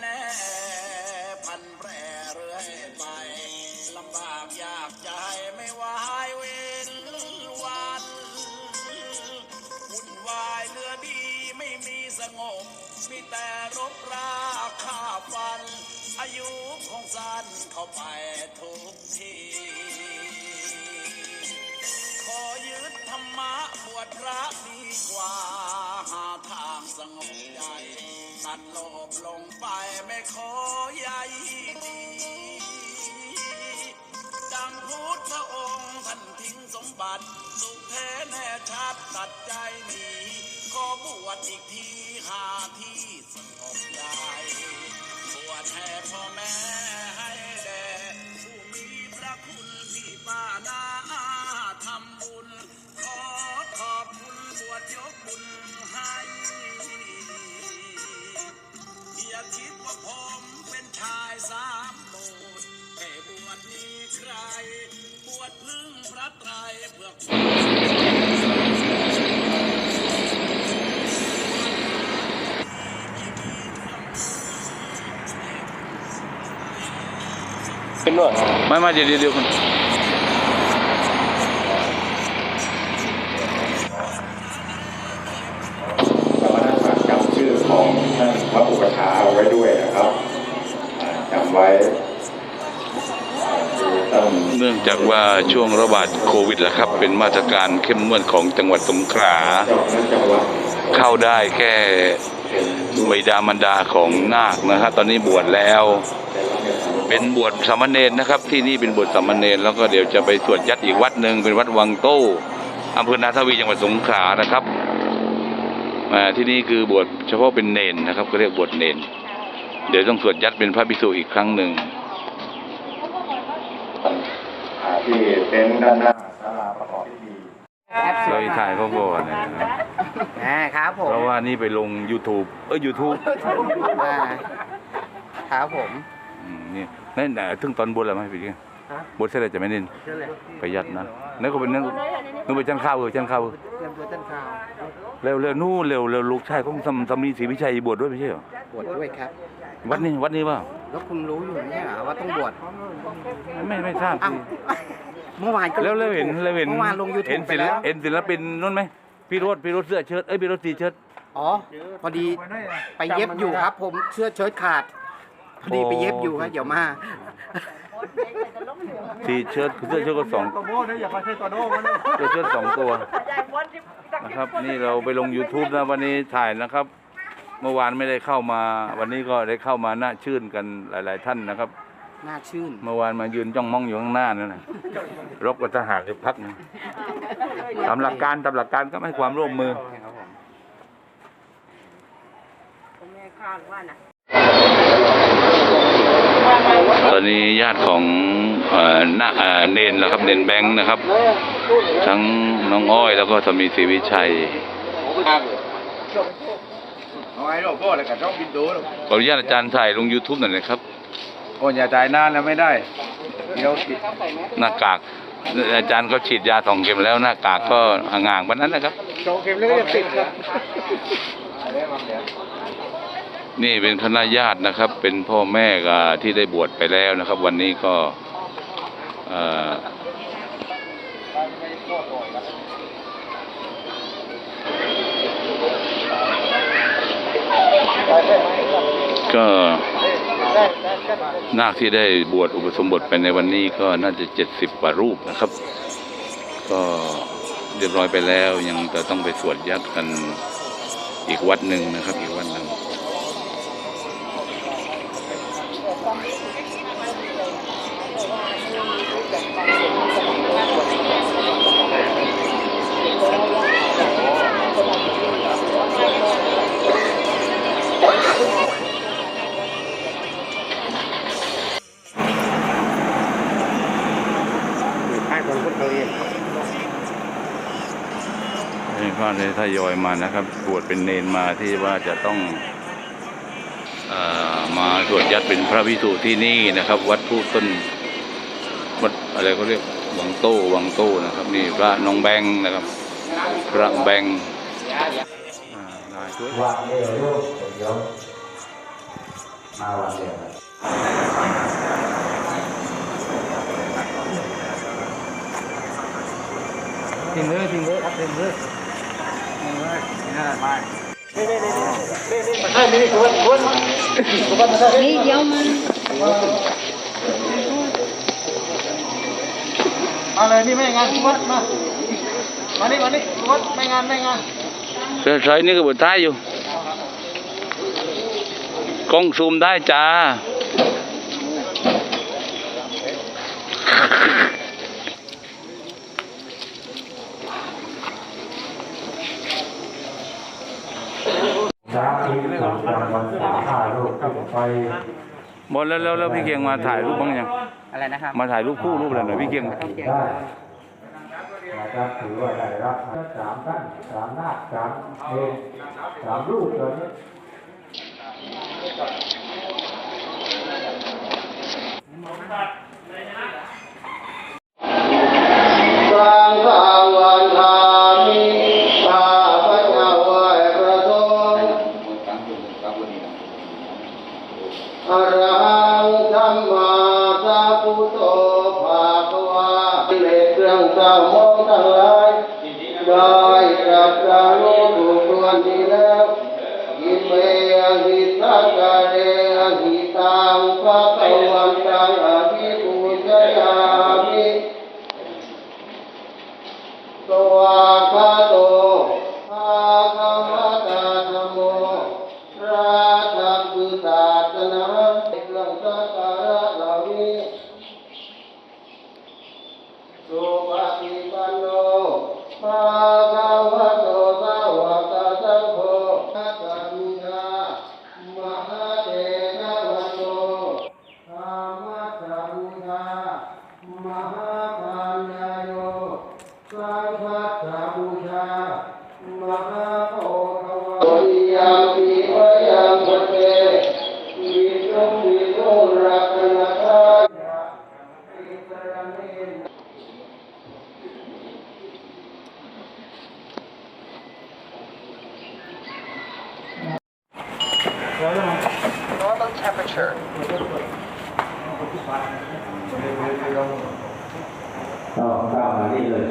แน่พันแปรเรื่อยไปลำบากยากใจไม่วายเว้นวันวุ่นวายเรือดีไม่มีสงบมีแต่รบราฆ่าฟัน อายุของสั้นเข้าไปทุกทีขอยึดธรรมะบวชพระดีกว่าหาทางสงบใจ ตัดโลบลงไปไม่ขอใยดีดังพุทธองค์ท่านทิ้งสมบัติ สุขแท้แน่ชัดตัดใจหนีขอบวชอีกทีหาที่สงบใจบวชแห้พ่อแม่ ตระไตรเพื่อขึ้นด้วยไม่ไม่เดี๋ยวเดี๋ยวเดี๋ยวคุณ ว่าช่วงระบาดโควิดแหละครับ เป็นมาตรการเข้มงวดของจังหวัดสงขลาเข้าได้แค่บิดามารดาของนาคนะครับ ตอนนี้บวชแล้ว เป็นบวชสามเณรนะครับ ที่นี่เป็นบวชสามเณรแล้วก็เดี๋ยวจะไปสวดยัดอีกวัดหนึ่งเป็นวัดวังโต้อำเภอนาทวีจังหวัดสงขลานะครับที่นี่คือบวชเฉพาะเป็นเนนนะครับก็เรียกบวชเนน เดี๋ยวต้องสวดยัดเป็นพระภิกษุอีกครั้งหนึ่ง ที่เต็นท์ด้านหน้าศาลาประกอบพิธีเราอีถ่ายเขาก่อนนะครับอ่าครับผมเพราะว่านี่ไปลง YouTube เออ YouTube อ่าครับผมอืมนี่นั่นน่ะถึงตอนบนแล้วไหมพี่กี้บนเสร็จแล้วจะไม่เน้นไปยัดนะนั่นก็เป็นนั่นนู่นไปจันข้าวเออจันข้าวเออเตรียมตัวต้นข้าวเร็วเร็วนู่นเร็วเร็วลูกชายของสำสำลีศรีวิชัยบวชด้วยไม่ใช่เหรอ บวชด้วยครับ วัดนี้วัดนี้เปล่าแล้วคุณรู้อยู่เนี่ยว่าต้องบวชไม่ไม่ทราบอ้าวสิเมื่อวานก็แล้วแล้วเห็นแล้วเห็นเมื่อวานลงยูทูเห็บนไปศิลแล้วเห็นศิลปินนู่นไหมพี่โรถพี่โรถเสื้อเชิ้ตเอ้ยพี่โรถสีเชิ้ต อ๋อ พอดีไปเย็บอยู่ครับ ผมเสื้อเชิ้ตขาด พอดีไปเย็บอยู่ครับเดี๋ยวมาสีเชิ้ตเสื้อเชิ้ตก็สองตัวโบ้เนี่ยอย่ามาใช้ตัวโบ้มันเลยเสื้อเชิ้ตสองตัว นะครับ นี่เราไปลง YouTube นะวันนี้ถ่ายนะครับ เมื่อวานไม่ได้เข้ามา วันนี้ก็ได้เข้ามาน่าชื่นกันหลาย ๆ ท่านนะครับ น่าชื่น เมื่อวานมายืนจ้องมองอยู่ข้างหน้านั่นนะรบกับทหารสักพักหนึงตามหลักการตามหลักการก็ให้ความร่วมมือครับผมตอนนี้ญาติของเอ่อนาเอ่อเนนนะครับเนนแบงค์นะครับ ทั้งน้องอ้อยแล้วก็สามีศรีวิชัย เอาไว้หลวงพ่อเลยกับช่องบินดูหรอกขออนุญาตอาจารย์ถ่ายลง YouTube หน่อยนะครับ โอ้อย่าจ่ายนานแล้วไม่ได้ เดี๋ยวติดหน้ากาก อาจารย์เขาฉีดยาสองเข็มแล้วหน้ากากก็ห่างๆวันนั้นนะครับสองเข็มแล้วก็จะติดครับนี่เป็นคณะญาตินะครับ เป็นพ่อแม่กับที่ได้บวชไปแล้วนะครับ วันนี้ก็เอ่อ ก็นาคที่ได้บวชอุปสมบทไปในวันนี้ก็น่าจะเจ็ดสิบกว่ารูปนะครับ ก็เรียบร้อยไปแล้วยังจะต้องไปสวดยัดกันอีกวัดหนึ่งนะครับ อีกวัดหนึ่ง นี่ก็ได้ทยอยมานะครับบวชเป็นเนนมาที่ว่าจะต้องเออมาสวดยัดเป็นพระวิสุที่นี่นะครับ วัดผู้ต้นวัดอะไรก็เรียกวังโต้วังโต้นะครับ นี่พระน้องแบงค์นะครับ พระแบงค์อ่าลายช่วยวางเอวลูกเดี๋ยวมาวันเดียวทิ้งเลยทิ้งเลยครับทิ้งเลยทิ้งเลย นี่เดี๋ยวมันมาเลยนี่ไม่งานทุกวัดมา มานี่มานี่ทุกวัดไม่งานไม่งานเสื้อใส่นี่ก็บนท้ายอยู่กล้องซูมได้จ้า สาธุสามวันสามห้าลูกไปหมดแล้วแล้วแล้วพี่เกียงมาถ่ายรูปบ้างยังอะไรนะครับมาถ่ายรูปคู่รูปอะไรหน่อยพี่เกียงได้นะครับถือว่าได้รับสามท่านสามนาคสามเองสามรูปเลยสั ได้ตรัสรู้ถูกส่วนดีแล้วยิเมยังหิสักกะเรยังหิตังพระตวันตังอภิปูชยามิสวากาโตภาควะตาธรรมโมพระธรรมคือศาสนาเครื่องสักการะเหล่านี้สุปฏิปันโน ภาควะโตสาวกสังโฆนักขันธามหาเถระวะโตธรรมะสัมพุทธามหาปัญญโย สังฆัสสะบูชามหาโพธวะโยยังปีวะยังพุทเตวิสุงวิสุงรักนัตายะอิสระเนน ต้องเข้ามานี่เลย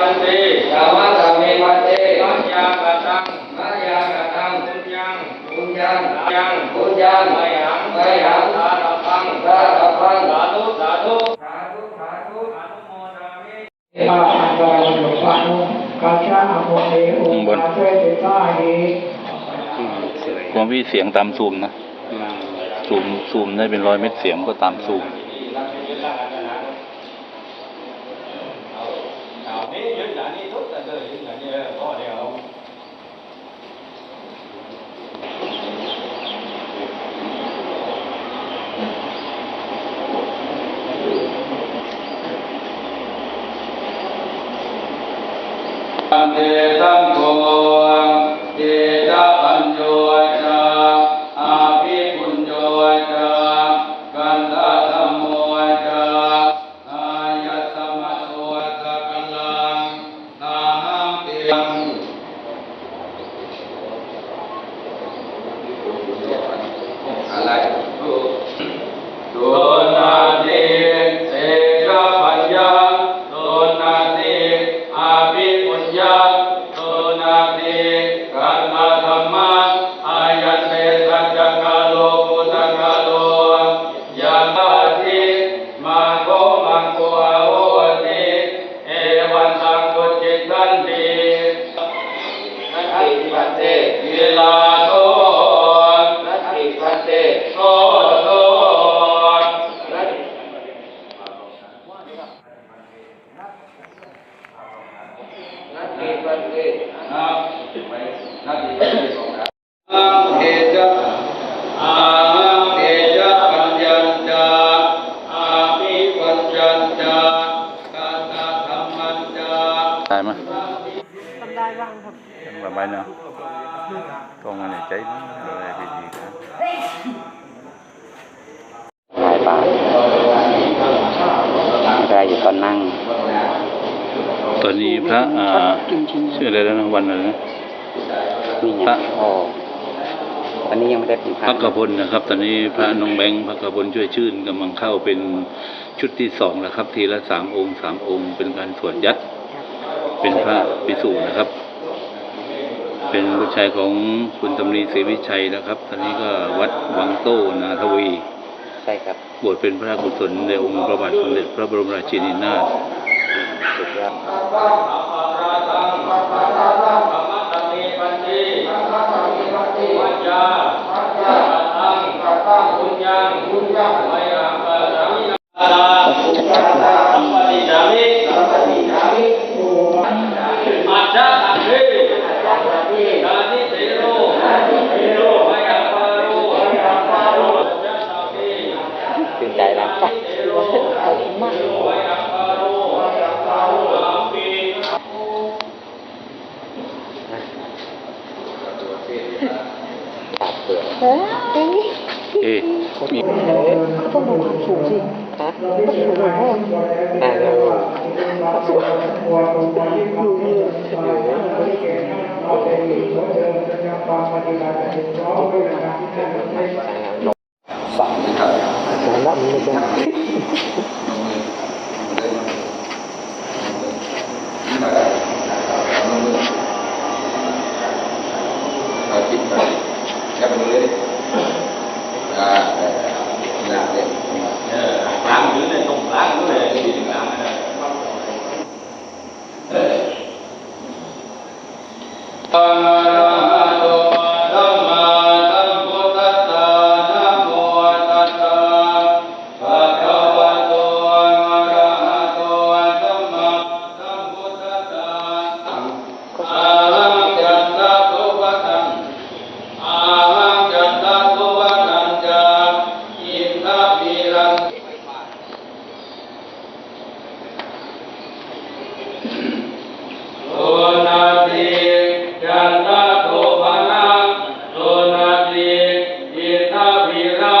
มันเตยามัตตเมมันเตมัจยากตังมัจยากตังปุญญังปุญญังยังปุญญังไมหังไมหังสาธพังสาธพังสาธุสาธุสาธุสาธุอนุโมทามิข้างบนของพี่เสียงตามซูมนะซูมซูมได้เป็นร้อยเม็ดเสียงก็ตามซูม นี้ทุกข์กันเต ครับระบายเนาะตรงอะไรใจมั้งอะไรไปดีครับถ่ายปากได้อยู่ตอนนั่ง ตอนนี้พระอ่าชื่ออะไรแล้วนะวันอะไรนะนี่พระอ๋ออันนี้ยังไม่ได้เป็นพระกระพลนะครับ ตอนนี้พระน้องแบงค์พระกระพลช่วยชื่นกำลังเข้าเป็นชุดที่สองแล้วครับ ทีละสามองค์สามองค์ เป็นการสวดยัด เป็นพระปิสูนะครับ เป็นบุตรชายของคุณสำลีศรีวิชัยนะครับ ตอนนี้ก็วัดวังโต้นาทวี ใช่ครับบวชเป็นพระกุศลในองค์พระบาทสมเด็จพระบรมราชินีนาถสุดยอด เฮ้ยเอ๊ะมีต้องดูความสูงสิฮะมันสูงกว่าพ่ออ่าแล้วสูงอยู่นี่สองนะครับสองแล้วมีเป็นเอาคิดไปแค่มือเลยอ่าหน้าเนี่ย ล้างมือเลยต้องล้างมือเลยล้างเลย อะระหะโตสัมมาสัมพุทธัสสะนะโมตัสสะภะคะวะโตอะระหะโตสัมมาสัมพุทธัสสะอะหังจัตตะโตปะทังอะหังจัตตะโตปะทังจาอินทะปิรัง โสนาติยันตะโสภะนะโสนาติอิทาภิระ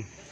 อืม